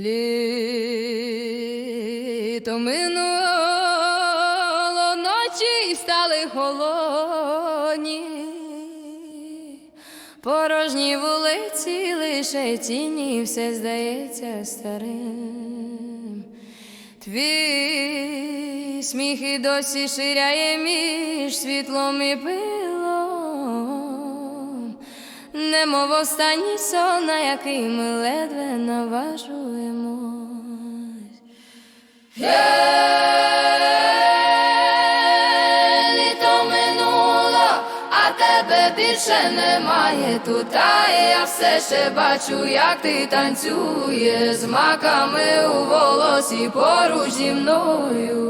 Літо минуло, ночі стали холодні, порожні вулиці, лише тіні, все здається старим. Твій сміх і досі ширяє між світлом і пилом, немов останній сон, на який ми ледве наважуємось. Літо минуло, а тебе більше немає. Тут, а я все ще бачу, як ти танцюєш з маками у волосі поруч зі мною.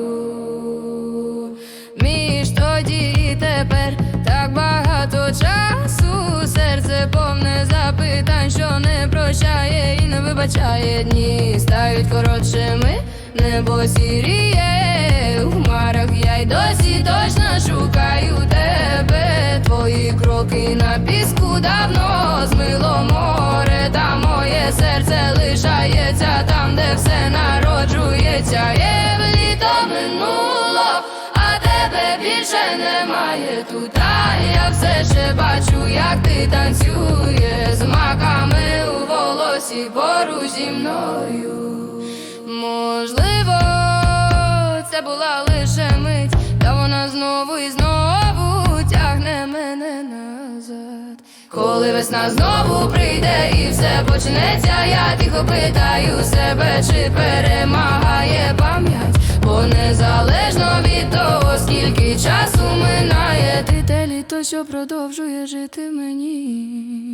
Між тоді і тепер так багато часу, серце повне запитань, що не прощає і не вибачає. Дні, стають коротшими, небо сіріє у хмарах, я й досі точно шукаю тебе. Твої кроки на піску давно змило море, та моє серце лишається там, де все народжується. Є літо минуло, а тебе більше немає тут. Я все ще бачу, як ти танцюєш з маками у волосі поруч зі мною. Можливо, це була лише мить, та вона знову і знову тягне мене назад. Коли весна знову прийде і все почнеться, я тихо питаю себе, чи перемагає пам'ять, бо незалежно від того, скільки часу минає, ти те літо, що продовжує жити мені.